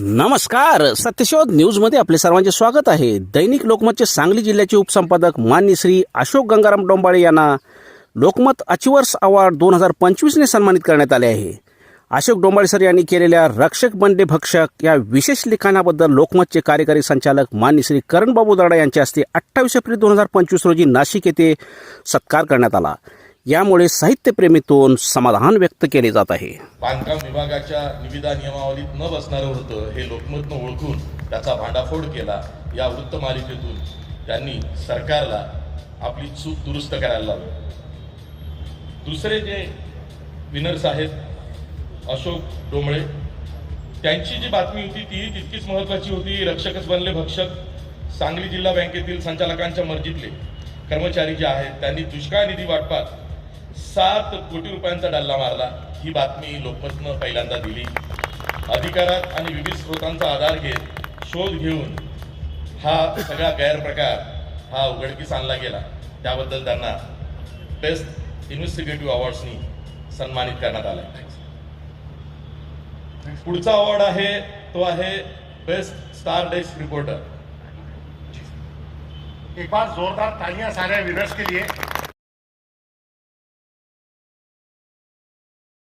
नमस्कार. सत्यशोध न्यूजमध्ये आपले सर्वांचे स्वागत आहे. दैनिक लोकमतचे सांगली जिल्ह्याचे उपसंपादक मान्य श्री अशोक गंगाराम डोंबाळे यांना लोकमत अचिवर्स अवॉर्ड दोन हजार पंचवीसने सन्मानित करण्यात आले आहे. अशोक डोंबाळे सर यांनी केलेल्या रक्षक बंडे भक्षक या विशेष लिखाणाबद्दल लोकमतचे कार्यकारी संचालक मान्य श्री करणबाबू दर्डा यांच्या हस्ते अठ्ठावीस एप्रिल दोन हजार पंचवीस रोजी नाशिक येथे सत्कार करण्यात आला. यामुळे साहित्यप्रेमीतून समाधान व्यक्त केले जात आहे. बांधकाम विभागाच्या निविदा नियमावलीत न बसणारं होतं हे लोकमतनं ओळखून त्याचा भांडाफोड केला. या वृत्तमालिकेतून त्यांनी सरकारला आपली चूक दुरुस्त करायला लावली. दुसरे जे विनर्स आहेत अशोक डोंबळे त्यांची जी बातमी होती ती तितकीच महत्त्वाची होती. रक्षकच बनले भक्षक. सांगली जिल्हा बँकेतील संचालकांच्या मर्जीतले कर्मचारी जे आहेत त्यांनी दुष्काळ निधी वाटपात सात कोटी रुपयांचा डल्ला मारला. ही बातमी लोकमतनं पहिल्यांदा दिली. अधिकारात आणि विविध स्रोतांचा आधार घेत शोध घेऊन हा सगळा गैरप्रकार हा उघडकीस आणला गेला. त्याबद्दल त्यांना बेस्ट इन्व्हेस्टिगेटिव्ह अवॉर्ड्सनी सन्मानित करण्यात आलं पुढचा अवॉर्ड आहे तो आहे बेस्ट स्टार डेस्क रिपोर्टर एक बार जोरदार तालियां सारे विनर्स के लिए.